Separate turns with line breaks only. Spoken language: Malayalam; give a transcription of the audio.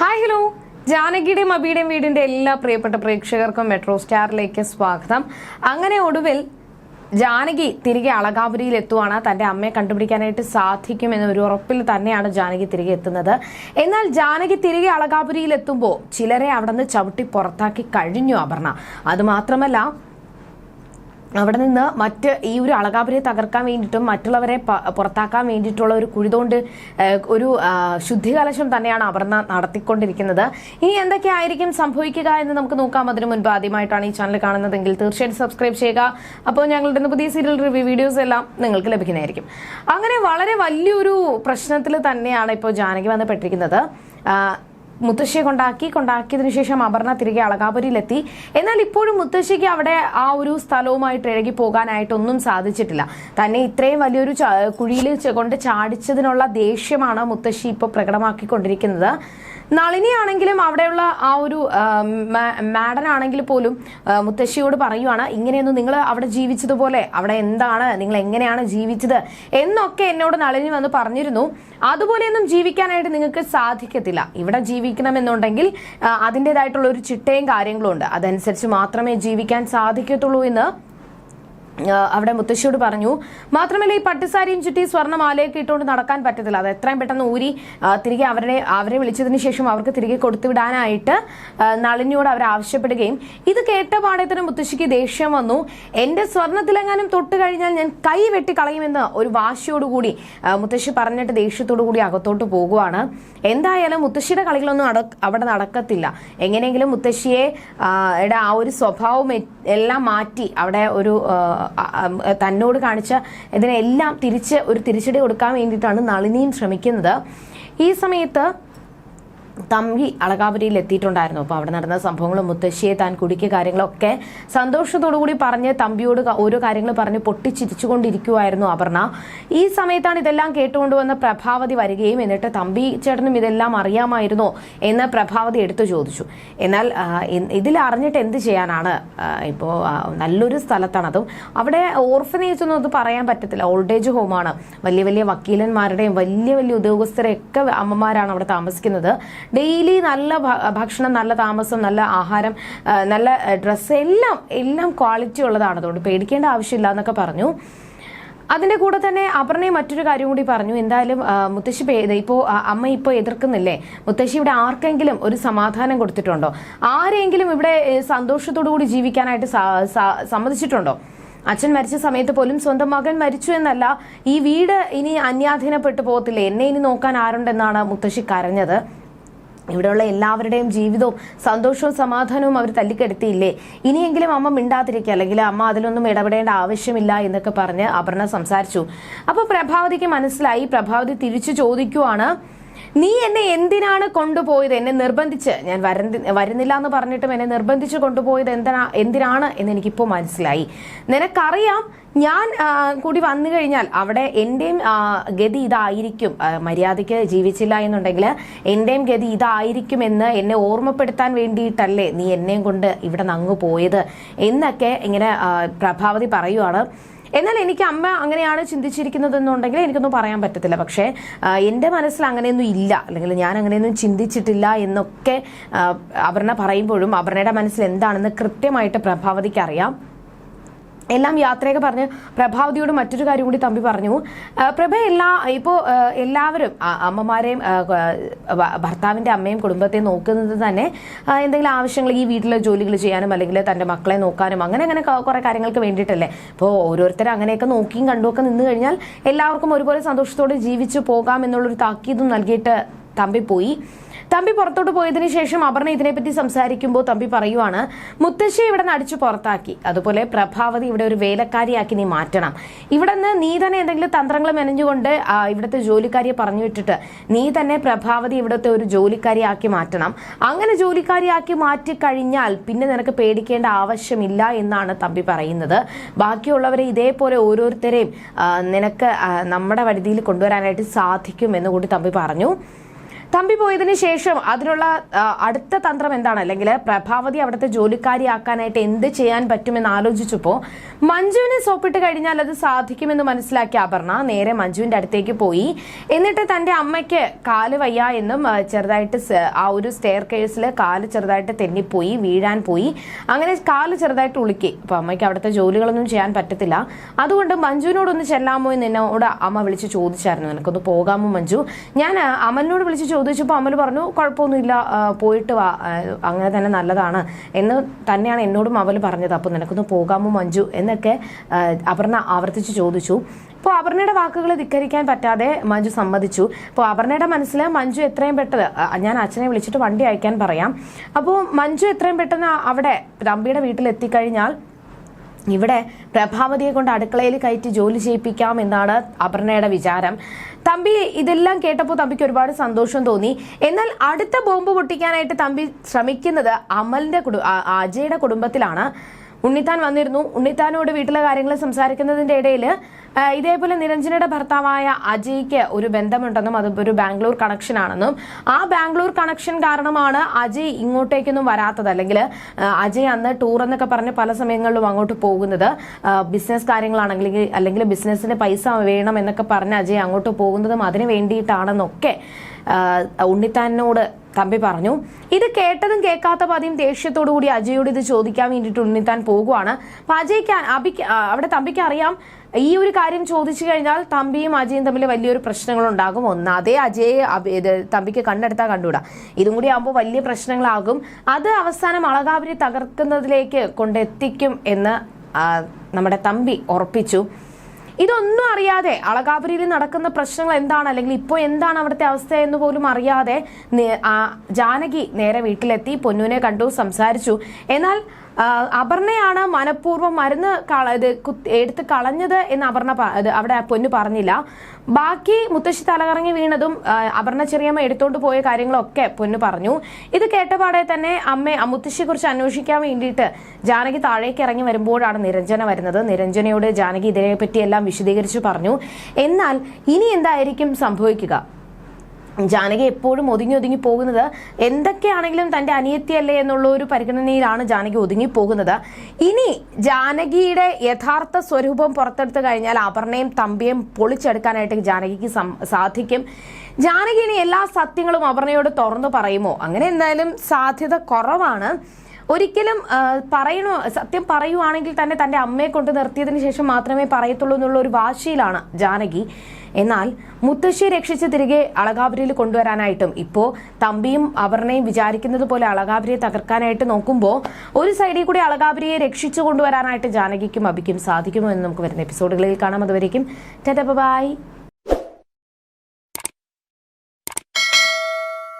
ഹായ് ഹലോ ജാനകിയുടെയും അബിയുടെയും വീടിന്റെ എല്ലാ പ്രിയപ്പെട്ട പ്രേക്ഷകർക്കും മെട്രോ സ്റ്റാറിലേക്ക് സ്വാഗതം. അങ്ങനെ ഒടുവിൽ ജാനകി തിരികെ അളകാപുരിയിൽ എത്തുവാണ്. തന്റെ അമ്മയെ കണ്ടുപിടിക്കാനായിട്ട് സാധിക്കുമെന്ന ഒരു ഉറപ്പിൽ തന്നെയാണ് ജാനകി തിരികെ എത്തുന്നത്. എന്നാൽ ജാനകി തിരികെ അളകാപുരിയിൽ എത്തുമ്പോൾ ചിലരെ അവിടെ നിന്ന് ചവിട്ടി പുറത്താക്കി കഴിഞ്ഞു അപർണ. അത് മാത്രമല്ല അവിടെ നിന്ന് മറ്റ് ഈ ഒരു അളകാപുരെ തകർക്കാൻ വേണ്ടിയിട്ടും മറ്റുള്ളവരെ പുറത്താക്കാൻ വേണ്ടിയിട്ടുള്ള ഒരു കുഴിതോണ്ട് ഒരു ശുദ്ധികലശം തന്നെയാണ് അപർണ നടത്തിക്കൊണ്ടിരിക്കുന്നത്. ഇനി എന്തൊക്കെയായിരിക്കും സംഭവിക്കുക എന്ന് നമുക്ക് നോക്കാം. അതിനു മുൻപ് ആദ്യമായിട്ടാണ് ഈ ചാനൽ കാണുന്നതെങ്കിൽ തീർച്ചയായിട്ടും സബ്സ്ക്രൈബ് ചെയ്യുക. അപ്പോൾ ഞങ്ങളുടെ പുതിയ സീരിയൽ റിവ്യൂ വീഡിയോസ് എല്ലാം നിങ്ങൾക്ക് ലഭിക്കുന്നതായിരിക്കും. അങ്ങനെ വളരെ വലിയൊരു പ്രശ്നത്തിൽ തന്നെയാണ് ഇപ്പോൾ ജാനകി വന്ന് പെട്ടിരിക്കുന്നത് മുത്തശ്ശിയെ കൊണ്ടാക്കി കൊണ്ടാക്കിയതിനു ശേഷം അപർണ തിരികെ അളകാപുരിയിലെത്തി. എന്നാൽ ഇപ്പോഴും മുത്തശ്ശിക്ക് അവിടെ ആ ഒരു സ്ഥലവുമായിട്ട് ഇഴകി പോകാനായിട്ടൊന്നും സാധിച്ചിട്ടില്ല. തന്നെ ഇത്രയും വലിയൊരു കുഴിയിൽ കൊണ്ട് ചാടിച്ചതിനുള്ള ദേഷ്യമാണ് മുത്തശ്ശി ഇപ്പോൾ പ്രകടമാക്കിക്കൊണ്ടിരിക്കുന്നത്. നളിനിയാണെങ്കിലും അവിടെയുള്ള ആ ഒരു മാഡൻ ആണെങ്കിൽ പോലും മുത്തശ്ശിയോട് പറയുവാണ് ഇങ്ങനെയൊന്നും നിങ്ങൾ അവിടെ ജീവിച്ചതുപോലെ അവിടെ എന്താണ് നിങ്ങൾ എങ്ങനെയാണ് ജീവിച്ചത്? എന്നൊക്കെ എന്നോട് നളിനി വന്ന് പറഞ്ഞിരുന്നു. അതുപോലെയൊന്നും ജീവിക്കാനായിട്ട് നിങ്ങൾക്ക് സാധിക്കത്തില്ല. ഇവിടെ ജീവിക്കണമെന്നുണ്ടെങ്കിൽ അതിന്റെതായിട്ടുള്ള ഒരു ചിട്ടയും കാര്യങ്ങളും ഉണ്ട്. അതനുസരിച്ച് മാത്രമേ ജീവിക്കാൻ സാധിക്കത്തുള്ളൂ എന്ന് അവിടെ മുത്തശ്ശിയോട് പറഞ്ഞു മാത്രമല്ല ഈ പട്ടുസാരിയും ചുറ്റി സ്വർണമാലയൊക്കെ ഇട്ടുകൊണ്ട് നടക്കാൻ പറ്റത്തില്ല. അത് എത്രയും പെട്ടെന്ന് ഊരി തിരികെ അവരെ അവരെ വിളിച്ചതിന് ശേഷം അവർക്ക് തിരികെ കൊടുത്തുവിടാനായിട്ട് നളിനിയോട് അവർ ആവശ്യപ്പെടുകയും ഇത് കേട്ട പാടത്തിന് മുത്തശ്ശിക്ക് ദേഷ്യം വന്നു. എന്റെ സ്വർണത്തിലെങ്ങാനും തൊട്ട് കഴിഞ്ഞാൽ ഞാൻ കൈ വെട്ടി കളയുമെന്ന് ഒരു വാശിയോടുകൂടി മുത്തശ്ശി പറഞ്ഞിട്ട് ദേഷ്യത്തോടു കൂടി അകത്തോട്ട് പോകുവാണ്. എന്തായാലും മുത്തശ്ശിയുടെ കളികളൊന്നും അവിടെ നടക്കത്തില്ല. എങ്ങനെയെങ്കിലും മുത്തശ്ശിയെ ആ, ഒരു സ്വഭാവം എല്ലാം മാറ്റി അവിടെ ഒരു തന്നോട് കാണിച്ച ഇതിനെല്ലാം തിരിച്ച് ഒരു തിരിച്ചടി കൊടുക്കാൻ വേണ്ടിയിട്ടാണ് നളിനിയും ശ്രമിക്കുന്നത്. ഈ സമയത്ത് തമ്പി അളകാപുരിയിൽ എത്തിയിട്ടുണ്ടായിരുന്നു. അപ്പോൾ അവിടെ നടന്ന സംഭവങ്ങളും മുത്തശ്ശിയെ താൻ കുടിക്കിയ കാര്യങ്ങളൊക്കെ സന്തോഷത്തോടു കൂടി പറഞ്ഞ് തമ്പിയോട് ഓരോ കാര്യങ്ങൾ പറഞ്ഞ് പൊട്ടിച്ചിരിച്ചുകൊണ്ടിരിക്കുമായിരുന്നു അപർണ. ഈ സമയത്താണ് ഇതെല്ലാം കേട്ടുകൊണ്ടുവന്ന പ്രഭാവതി വരികയും എന്നിട്ട് തമ്പി ചേട്ടനും ഇതെല്ലാം അറിയാമായിരുന്നോ എന്ന് പ്രഭാവതി എടുത്തു ചോദിച്ചു. എന്നാൽ ഇതിൽ അറിഞ്ഞിട്ട് എന്ത് ചെയ്യാനാണ്? ഇപ്പോൾ നല്ലൊരു സ്ഥലത്താണ്. അതും അവിടെ ഓർഫനേജ് ഒന്നും അത് പറയാൻ പറ്റത്തില്ല. ഓൾഡ് ഏജ് ഹോമാണ് വലിയ വലിയ വക്കീലന്മാരുടെയും വലിയ വലിയ ഉദ്യോഗസ്ഥരെയൊക്കെ അമ്മമാരാണ് അവിടെ താമസിക്കുന്നത്. ഡെയിലി നല്ല ഭക്ഷണം നല്ല താമസം നല്ല ആഹാരം നല്ല ഡ്രസ്സ് എല്ലാം എല്ലാം ക്വാളിറ്റി ഉള്ളതാണ്. അതുകൊണ്ട് പേടിക്കേണ്ട ആവശ്യമില്ല എന്നൊക്കെ പറഞ്ഞു. അതിന്റെ കൂടെ തന്നെ അപർണയെ മറ്റൊരു കാര്യം കൂടി പറഞ്ഞു. എന്തായാലും മുത്തശ്ശി ഇപ്പോൾ ഇപ്പോ അമ്മ ഇപ്പോൾ എതിർക്കുന്നില്ലേ? മുത്തശ്ശി ഇവിടെ ആർക്കെങ്കിലും ഒരു സമാധാനം കൊടുത്തിട്ടുണ്ടോ? ആരെങ്കിലും ഇവിടെ സന്തോഷത്തോടു കൂടി ജീവിക്കാനായിട്ട് സമ്മതിച്ചിട്ടുണ്ടോ? അച്ഛൻ മരിച്ച സമയത്ത് പോലും സ്വന്തം മകൻ മരിച്ചു എന്നല്ല ഈ വീട് ഇനി അന്യാധീനപ്പെട്ടു പോകത്തില്ലേ? എന്നെ ഇനി നോക്കാൻ ആരുണ്ടെന്നാണ് മുത്തശ്ശി കരഞ്ഞത്. ഇവിടെയുള്ള എല്ലാവരുടെയും ജീവിതവും സന്തോഷവും സമാധാനവും അവർ തല്ലിക്കെടുത്തിയില്ലേ? ഇനിയെങ്കിലും അമ്മ മിണ്ടാതിരിക്കുക അല്ലെങ്കിൽ അമ്മ അതിലൊന്നും ഇടപെടേണ്ട ആവശ്യമില്ല എന്നൊക്കെ പറഞ്ഞ് അപർണ സംസാരിച്ചു. അപ്പോൾ പ്രഭാവതിക്ക് മനസ്സിലായി. പ്രഭാവതി തിരിച്ചു ചോദിക്കുവാണ് നീ എന്നെ എന്തിനാണ് കൊണ്ടുപോയത്? എന്നെ നിർബന്ധിച്ച് ഞാൻ വരുന്നില്ല എന്ന് പറഞ്ഞിട്ടും എന്നെ നിർബന്ധിച്ച് കൊണ്ടുപോയത് എന്തിനാ എന്തിനാണ് എന്ന് എനിക്കിപ്പോൾ മനസ്സിലായി. നിനക്കറിയാം ഞാൻ കൂടി വന്നു കഴിഞ്ഞാൽ അവിടെ എന്റെയും ഗതി ഇതായിരിക്കും. മര്യാദയ്ക്ക് ജീവിച്ചില്ല എന്നുണ്ടെങ്കിൽ എന്റെയും ഗതി ഇതായിരിക്കും എന്ന് എന്നെ ഓർമ്മപ്പെടുത്താൻ വേണ്ടിയിട്ടല്ലേ നീ എന്നെയും കൊണ്ട് ഇവിടെ നിന്ന് അങ്ങ് പോയത് എന്നൊക്കെ ഇങ്ങനെ പ്രഭാവതി പറയുവാണ്. എന്നാൽ എനിക്ക് അമ്മ അങ്ങനെയാണ് ചിന്തിച്ചിരിക്കുന്നതെന്നുണ്ടെങ്കിൽ എനിക്കൊന്നും പറയാൻ പറ്റത്തില്ല. പക്ഷേ എന്റെ മനസ്സിൽ അങ്ങനെയൊന്നും ഇല്ല. അല്ലെങ്കിൽ ഞാൻ അങ്ങനെയൊന്നും ചിന്തിച്ചിട്ടില്ല എന്നൊക്കെ അവർണ പറയുമ്പോഴും അപർണയുടെ മനസ്സിൽ എന്താണെന്ന് കൃത്യമായിട്ട് പ്രഭാവതിക്ക് അറിയാം. എല്ലാം യാത്രയൊക്കെ പറഞ്ഞ് പ്രഭാവതിയോട് മറ്റൊരു കാര്യം കൂടി തമ്പി പറഞ്ഞു. പ്രഭ എല്ലാ ഇപ്പോൾ എല്ലാവരും അമ്മമാരെയും ഭർത്താവിന്റെ അമ്മയും കുടുംബത്തെയും നോക്കുന്നത് തന്നെ എന്തെങ്കിലും ആവശ്യങ്ങൾ ഈ വീട്ടിലെ ജോലികൾ ചെയ്യാനും അല്ലെങ്കിൽ തന്റെ മക്കളെ നോക്കാനും അങ്ങനെ അങ്ങനെ കുറേ കാര്യങ്ങൾക്ക് വേണ്ടിയിട്ടല്ലേ? ഇപ്പോൾ ഓരോരുത്തരും അങ്ങനെയൊക്കെ നോക്കിയും കണ്ടുമൊക്കെ നിന്ന് കഴിഞ്ഞാൽ എല്ലാവർക്കും ഒരുപോലെ സന്തോഷത്തോടെ ജീവിച്ചു പോകാം എന്നുള്ളൊരു താക്കീതും നൽകിയിട്ട് തമ്പി പോയി. തമ്പി പുറത്തോട്ട് പോയതിന് ശേഷം അപർണ ഇതിനെപ്പറ്റി സംസാരിക്കുമ്പോൾ തമ്പി പറയുവാണ് മുത്തശ്ശി ഇവിടെ നിന്ന് അടിച്ചു പുറത്താക്കി. അതുപോലെ പ്രഭാവതി ഇവിടെ ഒരു വേലക്കാരിയാക്കി നീ മാറ്റണം. ഇവിടെ നിന്ന് നീ തന്നെ എന്തെങ്കിലും തന്ത്രങ്ങൾ മെനഞ്ഞുകൊണ്ട് ഇവിടുത്തെ ജോലിക്കാരിയെ പറഞ്ഞു വിട്ടിട്ട് നീ തന്നെ പ്രഭാവതി ഇവിടുത്തെ ഒരു ജോലിക്കാരിയാക്കി മാറ്റണം. അങ്ങനെ ജോലിക്കാരിയാക്കി മാറ്റി കഴിഞ്ഞാൽ പിന്നെ നിനക്ക് പേടിക്കേണ്ട ആവശ്യമില്ല എന്നാണ് തമ്പി പറയുന്നത്. ബാക്കിയുള്ളവരെ ഇതേപോലെ ഓരോരുത്തരെയും നിനക്ക് നമ്മുടെ വഴുതിയിൽ കൊണ്ടുവരാനായിട്ട് സാധിക്കും എന്ന് കൂടി തമ്പി പറഞ്ഞു. തമ്പി പോയതിനു ശേഷം അതിനുള്ള അടുത്ത തന്ത്രം എന്താണ്? അല്ലെങ്കിൽ പ്രഭാവതി അവിടുത്തെ ജോലിക്കാരിയാക്കാനായിട്ട് എന്ത് ചെയ്യാൻ പറ്റുമെന്ന് ആലോചിച്ചപ്പോൾ മഞ്ജുവിനെ സോപ്പിട്ട് കഴിഞ്ഞാൽ അത് സാധിക്കുമെന്ന് മനസ്സിലാക്കിയ അപർണ നേരെ മഞ്ജുവിന്റെ അടുത്തേക്ക് പോയി. എന്നിട്ട് തന്റെ അമ്മയ്ക്ക് കാൽ വയ്യ എന്നും ചെറുതായിട്ട് ആ ഒരു സ്റ്റെയർ കേഴ്സിൽ കാൽ ചെറുതായിട്ട് തെന്നിപ്പോയി വീഴാൻ പോയി. അങ്ങനെ കാൽ ചെറുതായിട്ട് ഉളുക്കി. അപ്പൊ അമ്മയ്ക്ക് അവിടുത്തെ ജോലികളൊന്നും ചെയ്യാൻ പറ്റത്തില്ല. അതുകൊണ്ട് മഞ്ജുവിനോടൊന്ന് ചെല്ലാമോ എന്ന് എന്നോട് അമ്മ വിളിച്ച് ചോദിച്ചായിരുന്നു. നിനക്കൊന്ന് പോകാമോ മഞ്ജു? ഞാൻ അമലിനോട് വിളിച്ച് ചോദിച്ചപ്പോൾ അമൽ പറഞ്ഞു കുഴപ്പമൊന്നുമില്ല പോയിട്ട് വാ അങ്ങനെ തന്നെ നല്ലതാണ്. എന്ന് തന്നെയാണ് എന്നോടും അവൽ പറഞ്ഞത്. അപ്പോൾ നിനക്കൊന്ന് പോകാമോ മഞ്ജു? എന്നൊക്കെ അപർണ ആവർത്തിച്ച് ചോദിച്ചു. അപ്പോൾ അപർണയുടെ വാക്കുകൾ ധിക്കരിക്കാൻ പറ്റാതെ മഞ്ജു സമ്മതിച്ചു. അപ്പോൾ അപർണയുടെ മനസ്സിൽ മഞ്ജു എത്രയും പെട്ടെന്ന് ഞാൻ അച്ഛനെ വിളിച്ചിട്ട് വണ്ടി അയക്കാൻ പറയാം. അപ്പോൾ മഞ്ജു എത്രയും പെട്ടെന്ന് അവിടെ തമ്പിയുടെ വീട്ടിൽ എത്തിക്കഴിഞ്ഞാൽ ഇവിടെ പ്രഭാവതിയെ കൊണ്ട് അടുക്കളയിൽ കയറ്റി ജോലി ചെയ്യിപ്പിക്കാം എന്നാണ് അപർണയുടെ വിചാരം. തമ്പി ഇതെല്ലാം കേട്ടപ്പോൾ തമ്പിക്ക് ഒരുപാട് സന്തോഷം തോന്നി. എന്നാൽ അടുത്ത ബോംബ് പൊട്ടിക്കാനായിട്ട് തമ്പി ശ്രമിക്കുന്നത് അമലിന്റെ കുടു അജയുടെ കുടുംബത്തിലാണ്. ഉണ്ണിത്താൻ വന്നിരുന്നു. ഉണ്ണിത്താനോട് വീട്ടിലെ കാര്യങ്ങൾ സംസാരിക്കുന്നതിന്റെ ഇടയിൽ ഇതേപോലെ നിരഞ്ജനയുടെ ഭർത്താവായ അജയ്ക്ക് ഒരു ബന്ധമുണ്ടെന്നും അത് ഒരു ബാംഗ്ലൂർ കണക്ഷൻ ആണെന്നും. ആ ബാംഗ്ലൂർ കണക്ഷൻ കാരണമാണ് അജയ് ഇങ്ങോട്ടേക്കൊന്നും വരാത്തത്. അല്ലെങ്കിൽ അജയ് അന്ന് ടൂർ എന്നൊക്കെ പറഞ്ഞ് പല സമയങ്ങളിലും അങ്ങോട്ട് പോകുന്നത്. ബിസിനസ് കാര്യങ്ങളാണെങ്കിൽ അല്ലെങ്കിൽ ബിസിനസ്സിന് പൈസ വേണം എന്നൊക്കെ പറഞ്ഞ് അജയ് അങ്ങോട്ട് പോകുന്നതും അതിന് വേണ്ടിയിട്ടാണെന്നൊക്കെ ഉണ്ണിത്താനോട് തമ്പി പറഞ്ഞു ഇത് കേട്ടതും കേൾക്കാത്ത പതിയും ദേഷ്യത്തോടു കൂടി അജയോട് ഇത് ചോദിക്കാൻ വേണ്ടിയിട്ട് ഉണ്ണിത്താൻ പോകുവാണ്. അപ്പൊ അജയ്ക്ക് അബിക്ക് അവിടെ തമ്പിക്ക് അറിയാം ഈ ഒരു കാര്യം ചോദിച്ചു കഴിഞ്ഞാൽ തമ്പിയും അജയും തമ്മിൽ വലിയൊരു പ്രശ്നങ്ങൾ ഉണ്ടാകും ഒന്ന് അതേ അജയെ തമ്പിക്ക് കണ്ടെടുത്താൽ കണ്ടുകൂടാ ഇതും കൂടി ആകുമ്പോൾ വലിയ പ്രശ്നങ്ങളാകും. അത് അവസാനം അളകാവരി തകർക്കുന്നതിലേക്ക് കൊണ്ടെത്തിക്കും എന്ന് നമ്മുടെ തമ്പി ഉറപ്പിച്ചു. ഇതൊന്നും അറിയാതെ അളകാപുരിയിൽ നടക്കുന്ന പ്രശ്നങ്ങൾ എന്താണ്? അല്ലെങ്കിൽ ഇപ്പോൾ എന്താണ് അവിടുത്തെ അവസ്ഥ എന്ന് പോലും അറിയാതെ ജാനകി നേരെ വീട്ടിലെത്തി പൊന്നുവിനെ കണ്ടു സംസാരിച്ചു. എന്നാൽ അപർണയാണ് മനഃപൂർവം മരുന്ന് ഇത് എടുത്ത് കളഞ്ഞത് എന്ന് അപർണ അവിടെ പൊന്നു പറഞ്ഞില്ല. ബാക്കി മുത്തശ്ശി തലകറങ്ങി വീണതും അപർണ ചെറിയമ്മ എടുത്തോണ്ട് പോയ കാര്യങ്ങളൊക്കെ പൊന്നു പറഞ്ഞു. ഇത് കേട്ടപാടെ തന്നെ അമ്മ മുത്തശ്ശിയെ കുറിച്ച് അന്വേഷിക്കാൻ വേണ്ടിയിട്ട് ജാനകി താഴേക്ക് ഇറങ്ങി വരുമ്പോഴാണ് നിരഞ്ജന വരുന്നത്. നിരഞ്ജനയോട് ജാനകി ഇതിനെപ്പറ്റി എല്ലാം വിശദീകരിച്ചു പറഞ്ഞു. എന്നാൽ ഇനി എന്തായിരിക്കും സംഭവിക്കുക? ജാനകി എപ്പോഴും ഒതുങ്ങി ഒതുങ്ങി പോകുന്നത് എന്തൊക്കെയാണെങ്കിലും തന്റെ അനിയത്തിയല്ലേ എന്നുള്ള ഒരു പരിഗണനയിലാണ് ജാനകി ഒതുങ്ങി പോകുന്നത്. ഇനി ജാനകിയുടെ യഥാർത്ഥ സ്വരൂപം പുറത്തെടുത്തു കഴിഞ്ഞാൽ അപർണയും തമ്പിയും പൊളിച്ചെടുക്കാനായിട്ട് ജാനകിക്ക് സാധിക്കും. ജാനകി ഇനി എല്ലാ സത്യങ്ങളും അപർണയോട് തുറന്നു പറയുമോ? അങ്ങനെ എന്തായാലും സാധ്യത കുറവാണ്. ഒരിക്കലും പറയണോ സത്യം പറയുവാണെങ്കിൽ തന്നെ തന്റെ അമ്മയെ കൊണ്ട് നിർത്തിയതിനു ശേഷം മാത്രമേ പറയത്തുള്ളൂ എന്നുള്ള ഒരു വാശിയിലാണ് ജാനകി. എന്നാൽ മുത്തശ്ശിയെ രക്ഷിച്ച് തിരികെ അളകാപുരിയിൽ കൊണ്ടുവരാനായിട്ടും ഇപ്പോൾ തമ്പിയും അവർണയും വിചാരിക്കുന്നത് പോലെ അളകാപുരിയെ തകർക്കാനായിട്ട് നോക്കുമ്പോൾ ഒരു സൈഡിൽ കൂടി അളകാപുരിയെ രക്ഷിച്ചു കൊണ്ടുവരാനായിട്ട് ജാനകിക്കും അബിക്കും സാധിക്കുമോ എന്ന് നമുക്ക് വരുന്ന എപ്പിസോഡുകളിൽ കാണാം. അതുവരേക്കും ബൈ.